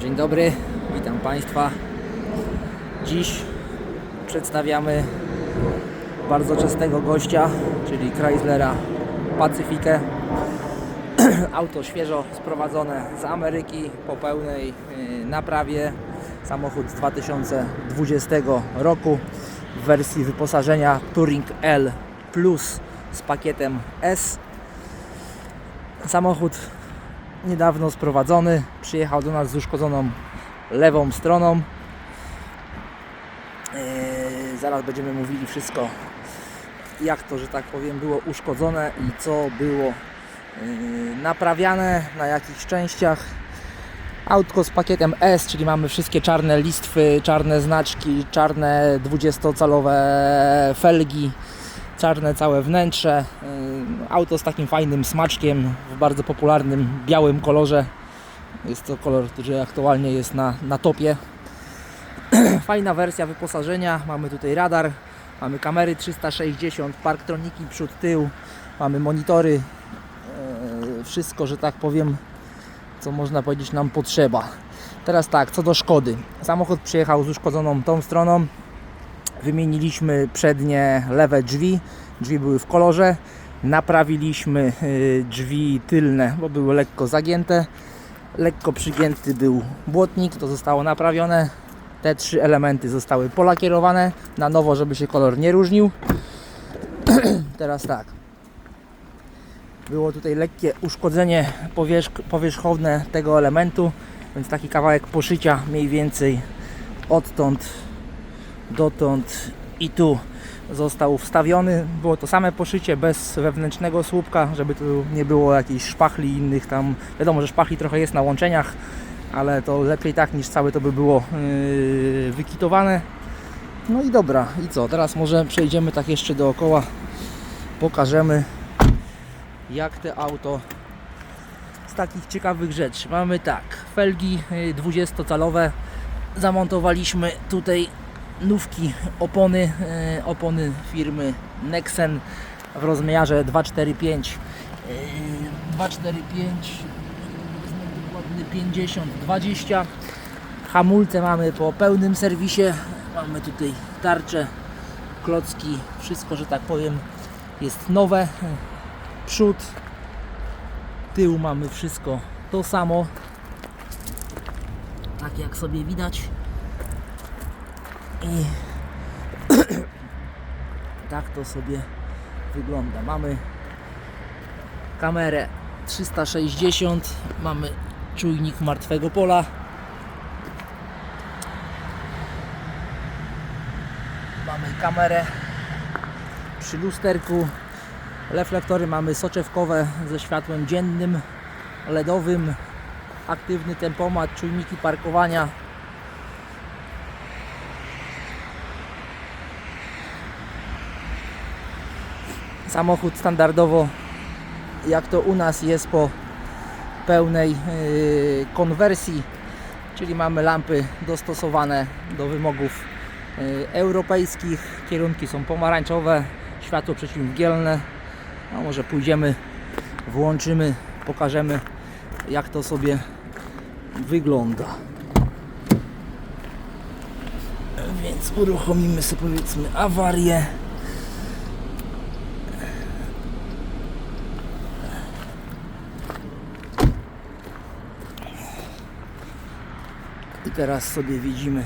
Dzień dobry, witam Państwa. Dziś przedstawiamy bardzo czystego gościa, czyli Chryslera Pacyfikę. Auto świeżo sprowadzone z Ameryki po pełnej y, naprawie. Samochód z 2020 roku w wersji wyposażenia Touring L Plus z pakietem S. Samochód niedawno sprowadzony. Przyjechał do nas z uszkodzoną lewą stroną. Eee, zaraz będziemy mówili wszystko, jak to, że tak powiem, było uszkodzone i co było eee, naprawiane, na jakich częściach. Autko z pakietem S, czyli mamy wszystkie czarne listwy, czarne znaczki, czarne 20-calowe felgi, czarne całe wnętrze. Yy, Auto z takim fajnym smaczkiem w bardzo popularnym białym kolorze. Jest to kolor, który aktualnie jest na, na topie. Fajna wersja wyposażenia. Mamy tutaj radar, mamy kamery 360, parktroniki przód, tył, mamy monitory. Yy, Wszystko, że tak powiem, co można powiedzieć nam potrzeba. Teraz tak, co do szkody. Samochód przyjechał z uszkodzoną tą stroną. Wymieniliśmy przednie lewe drzwi. Drzwi były w kolorze. Naprawiliśmy y, drzwi tylne, bo były lekko zagięte. Lekko przygięty był błotnik, to zostało naprawione. Te trzy elementy zostały polakierowane na nowo, żeby się kolor nie różnił. Teraz tak. Było tutaj lekkie uszkodzenie powierzch powierzchowne tego elementu, więc taki kawałek poszycia mniej więcej odtąd dotąd i tu został wstawiony. Było to same poszycie bez wewnętrznego słupka, żeby tu nie było jakichś szpachli innych tam. Wiadomo, że szpachli trochę jest na łączeniach, ale to lepiej tak niż całe to by było yy, wykitowane. No i dobra, i co? Teraz może przejdziemy tak jeszcze dookoła, pokażemy jak te auto z takich ciekawych rzeczy. Mamy tak, felgi yy, 20-calowe zamontowaliśmy tutaj nówki opony, e, opony firmy Nexen w rozmiarze 245 e, 245 dokładny 50 20 hamulce mamy po pełnym serwisie. Mamy tutaj tarcze klocki, wszystko, że tak powiem jest nowe. Przód tył mamy wszystko to samo. Tak jak sobie widać i tak to sobie wygląda. Mamy kamerę 360, mamy czujnik martwego pola. Mamy kamerę przy lusterku. Reflektory mamy soczewkowe ze światłem dziennym, LEDowym, aktywny tempomat, czujniki parkowania, samochód standardowo jak to u nas jest po pełnej yy, konwersji. Czyli mamy lampy dostosowane do wymogów yy, europejskich. Kierunki są pomarańczowe światło przeciwmgielne no może pójdziemy włączymy pokażemy jak to sobie wygląda. Więc uruchomimy sobie powiedzmy awarię I teraz sobie widzimy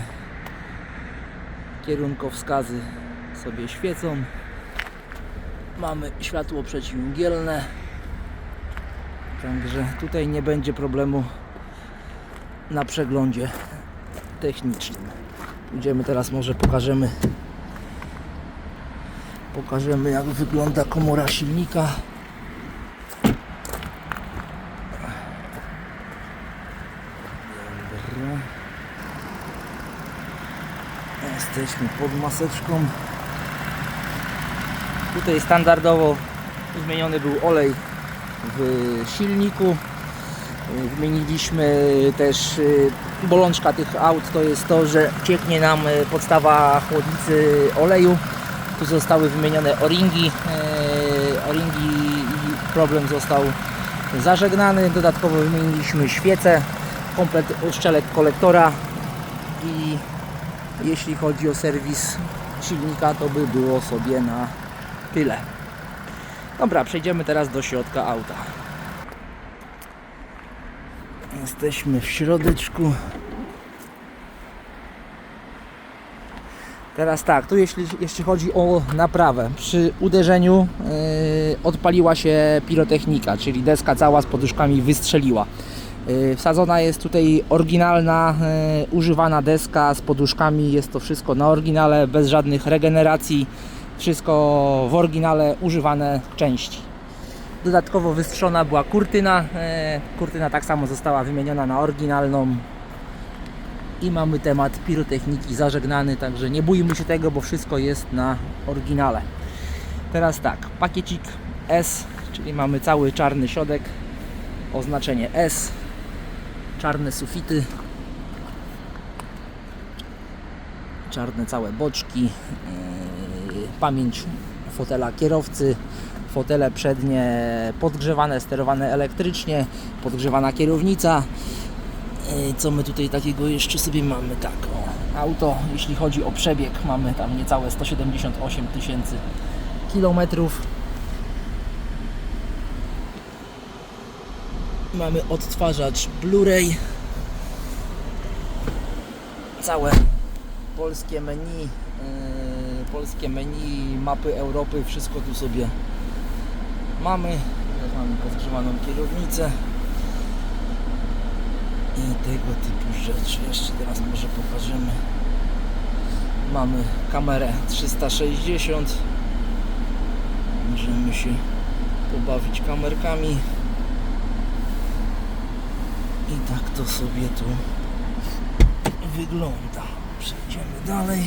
kierunkowskazy sobie świecą. Mamy światło przeciwmgielne. Także tutaj nie będzie problemu na przeglądzie technicznym. Idziemy teraz może pokażemy pokażemy jak wygląda komora silnika. Dobra. Jesteśmy pod maseczką. Tutaj standardowo zmieniony był olej w silniku. Wymieniliśmy też y, bolączka tych aut to jest to, że cieknie nam y, podstawa chłodnicy oleju. Tu zostały wymienione o-ringi. y, O-ringi i problem został zażegnany. Dodatkowo wymieniliśmy świece komplet uszczelek kolektora i jeśli chodzi o serwis silnika, to by było sobie na tyle. Dobra, przejdziemy teraz do środka auta. Jesteśmy w środeczku. Teraz tak, tu jeśli, jeśli chodzi o naprawę, przy uderzeniu yy, odpaliła się pirotechnika, czyli deska cała z poduszkami wystrzeliła. Yy, wsadzona jest tutaj oryginalna, yy, używana deska z poduszkami, jest to wszystko na oryginale, bez żadnych regeneracji, wszystko w oryginale używane części. Dodatkowo wystrzona była kurtyna, yy, kurtyna tak samo została wymieniona na oryginalną, i mamy temat pirotechniki zażegnany, także nie bójmy się tego, bo wszystko jest na oryginale. Teraz tak, pakiecik S, czyli mamy cały czarny środek, oznaczenie S, czarne sufity, czarne całe boczki, yy, pamięć fotela kierowcy, fotele przednie podgrzewane, sterowane elektrycznie, podgrzewana kierownica, Ej, Co my tutaj takiego jeszcze sobie mamy? Tak, o, auto, jeśli chodzi o przebieg, mamy tam niecałe 178 tysięcy kilometrów. Mamy odtwarzacz Blu-ray. Całe polskie menu, yy, polskie menu, mapy Europy, wszystko tu sobie mamy. Mamy podgrzewaną kierownicę i tego typu rzeczy. Jeszcze teraz może pokażemy. Mamy kamerę 360. Możemy się pobawić kamerkami. I tak to sobie tu wygląda. Przejdziemy dalej.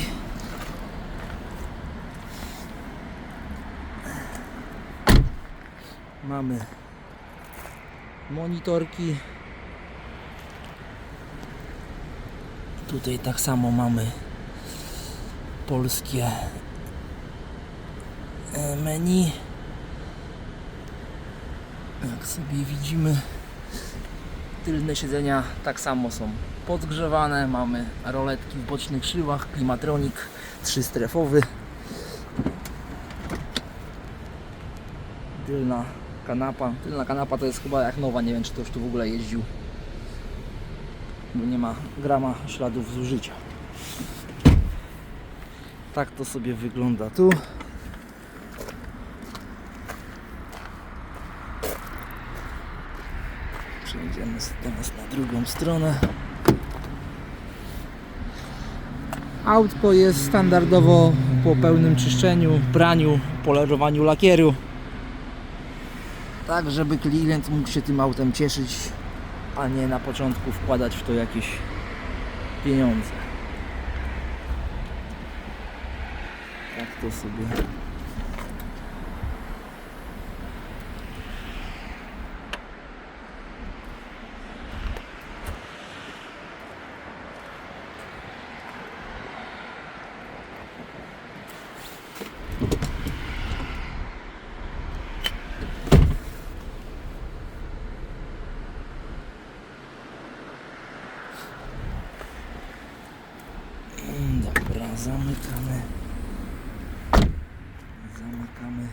Mamy monitorki Tutaj tak samo mamy polskie e, menu. Jak sobie widzimy, tylne siedzenia tak samo są podgrzewane. Mamy roletki w bocznych szyłach, klimatronik trzystrefowy. Tylna kanapa. Tylna kanapa to jest chyba jak nowa, nie wiem czy ktoś tu w ogóle jeździł bo nie ma grama śladów zużycia. Tak to sobie wygląda tu. Przejdziemy teraz na drugą stronę. Autko jest standardowo po pełnym czyszczeniu, praniu, polerowaniu lakieru. Tak, żeby klient mógł się tym autem cieszyć a nie na początku wkładać w to jakieś pieniądze. Tak to sobie. Mm, Dobra, zamykamy. Zamykamy.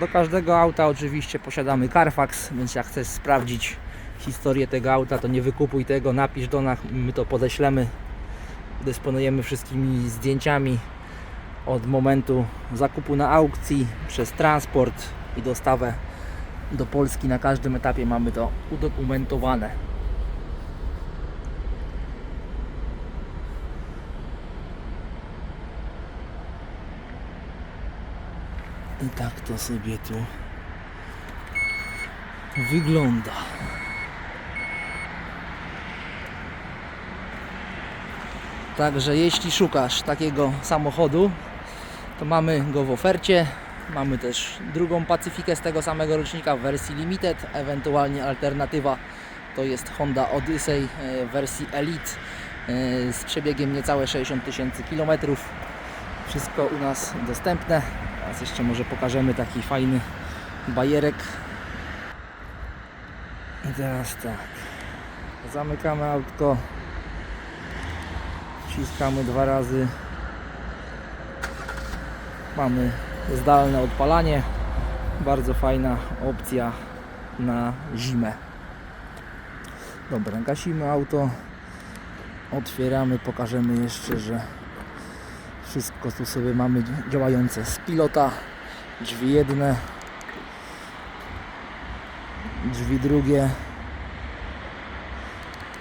Do każdego auta oczywiście posiadamy Carfax, więc jak chcesz sprawdzić historię tego auta, to nie wykupuj tego, napisz do nas, my to podeślemy. Dysponujemy wszystkimi zdjęciami od momentu zakupu na aukcji, przez transport i dostawę do Polski na każdym etapie mamy to udokumentowane. I tak to sobie tu wygląda. Także jeśli szukasz takiego samochodu, to mamy go w ofercie. Mamy też drugą Pacyfikę z tego samego rocznika w wersji Limited, ewentualnie alternatywa to jest Honda Odyssey e, w wersji Elite e, z przebiegiem niecałe 60 tysięcy kilometrów. Wszystko u nas dostępne. Teraz jeszcze może pokażemy taki fajny bajerek. I teraz tak. Zamykamy autko. Wciskamy dwa razy. Mamy zdalne odpalanie. Bardzo fajna opcja na zimę. Dobra, gasimy auto. Otwieramy, pokażemy jeszcze, że wszystko tu sobie mamy działające z pilota. Drzwi jedne, drzwi drugie.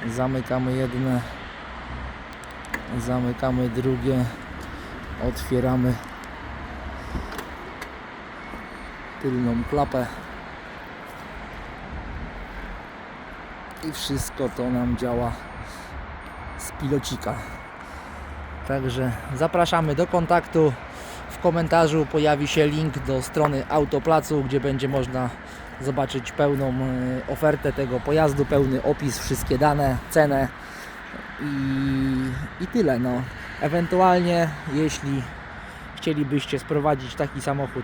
Zamykamy jedne, zamykamy drugie, otwieramy tylną klapę i wszystko to nam działa z pilocika. Także zapraszamy do kontaktu. W komentarzu pojawi się link do strony Autoplacu, gdzie będzie można zobaczyć pełną e, ofertę tego pojazdu, pełny opis, wszystkie dane, cenę i, i tyle. No. Ewentualnie, jeśli chcielibyście sprowadzić taki samochód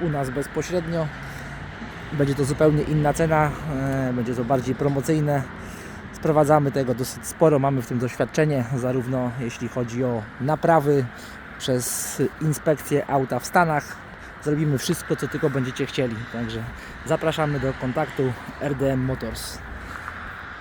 e, u nas bezpośrednio, będzie to zupełnie inna cena, e, będzie to bardziej promocyjne. Sprowadzamy tego dosyć sporo, mamy w tym doświadczenie, zarówno jeśli chodzi o naprawy, przez inspekcję auta w Stanach. Zrobimy wszystko, co tylko będziecie chcieli. Także zapraszamy do kontaktu RDM Motors.